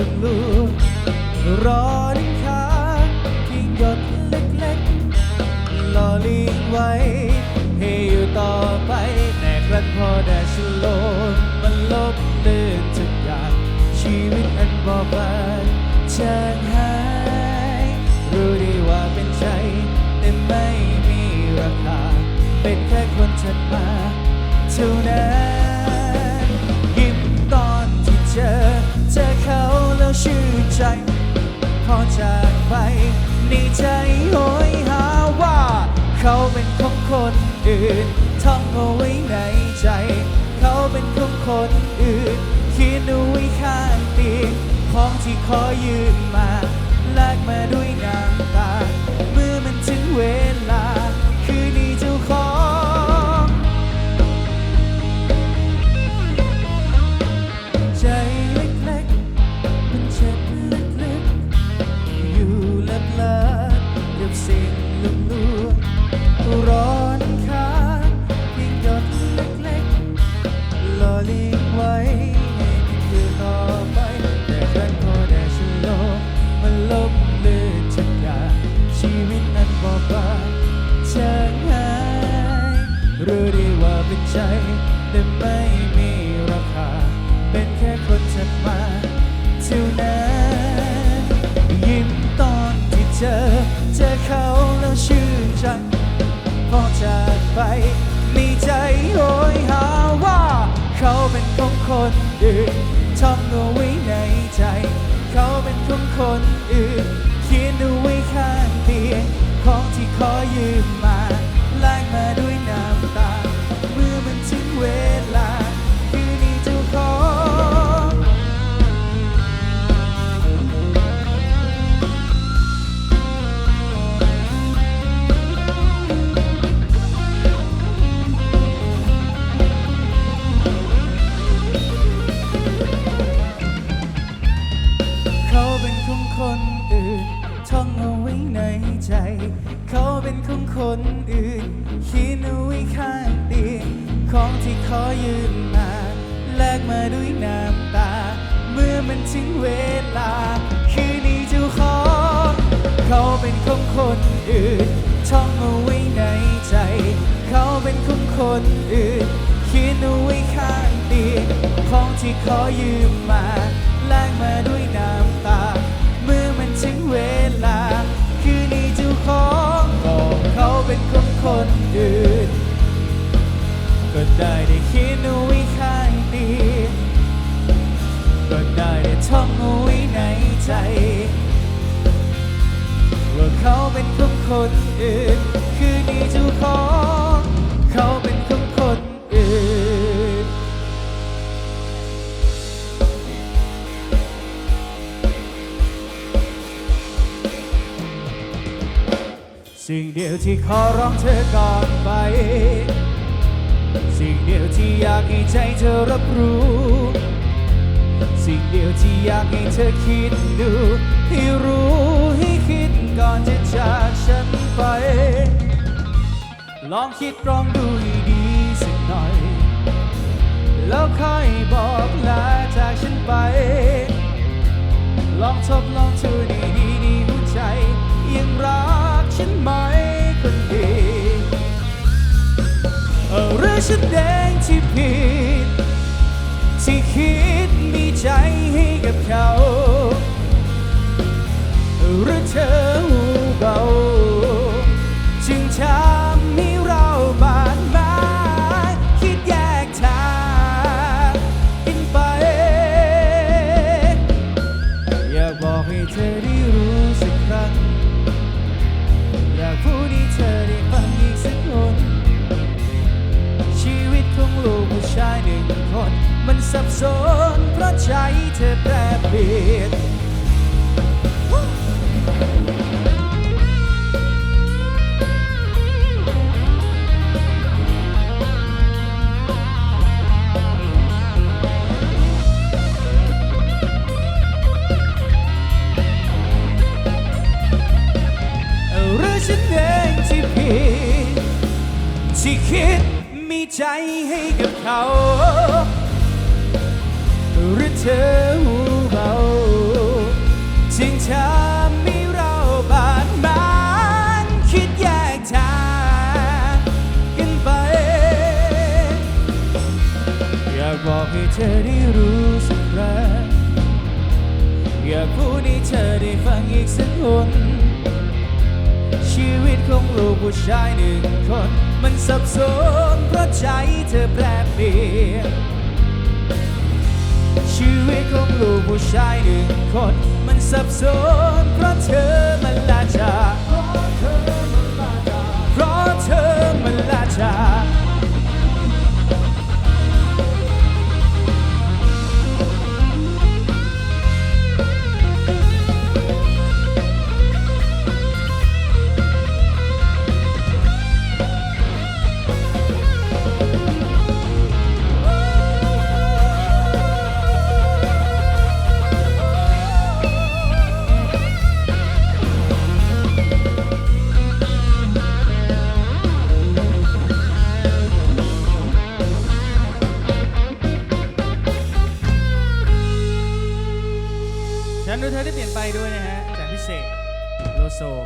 สิ่งลวงๆรอดิ้งค้างเพียงหยดเล็กๆหล่อเลี้ยงไว้ ให้อยู่ต่อไปแต่ครั้นพอแดดฉลมมันลบเลือนทุกอย่างชีวิตอันบอบบางจางหาย รู้ดีว่าเป็นใจแต่ไม่มีราคา เป็นแค่คนถัดมาเท่านั้น อจากไป ในใจโหยหาว่า เขาเป็นของคนอื่นท่องเอาไว้ในใจ เขาเป็นของคนอื่นคิดเอาไว้ข้างเตียงของที่ขอยืมมาแลกมาด้วยน้ำ ใจแต่ไม่มีราคา เป็นแค่คนถัดมาเท่านั้นยิ้มตอนที่เจอเจอเขาแล้วชื่นใจพอจากไป มีใจโหยหาว่า เขาเป็นของคนอื่นท่องเอาไว้ในใจ เขาเป็นของคนอื่นเขียนเอาไว้ข้างเตียงของที่ขอยืม ของที่ขอยืมมาแลกมาด้วยน้ำตา เมื่อมันถึงเวลา คือนี่เจ้าขอ เขาเป็นของคนอื่นท่องเอาไว้ในใจ เขาเป็นของคนอื่นเขียนเอาไว้ข้างเตียงของที่ขอยืมมาแลกมาด้วยน้ำตา เมื่อมันถึงเวลา คือนี่เจ้าขอบอกเขาเป็นของคนอื่น ก็ได้ได้เขียนเอาไว้ข้างเตียงก็ได้ได้ท่องเอาไว้ในใจ ว่าเขาเป็นของคนอื่น คือนี่เจ้าของเขาเป็นของคนอื่น สิ่งเดียวที่ขอร้องเธอก่อนไป สิ่งเดียวที่อยากให้ใจเธอรับรู้ สิ่งเดียวที่อยากให้เธอคิดดู ให้รู้ให้คิดก่อนจะจากฉันไป ลองคิดลองดูให้ดีสักหน่อย แล้วค่อยบอกลาจากฉันไป ลองทบลองทูดีดีดีหัวใจ ยังรักฉันไหม อหรือฉันเองที่ผิด ที่คิดมีใจให้กับเขา หรือเธอหูเบา จึงทำให้เราบาดหมางคิดแยกทางกันไป อยากบอกให้เธอได้รู้สักครั้ง อยากพูดให้เธอายหนึ่งคน มันสับสนเพราะใจเธอแปรเปลี่ยนหรือฉันเองที่ผิดที่คิด มีใจให้กับเขาหรือเธอหูเบาจึงทำให้เราบาดหมางคิดแยกทางกันไป อยากบอกให้เธอได้รู้สักครั้งอยากพูดให้เธอได้ฟังอีกสักคน ชีวิตของลูกผู้ชายหนึ่งคน มันสับสนเพราะใจเธอแปรเปลี่ยนชีวิตของลูกผู้ชายหนึ่งคน มันสับสนเพราะเธอมันลาจากเพราะเธอมันลาจา ก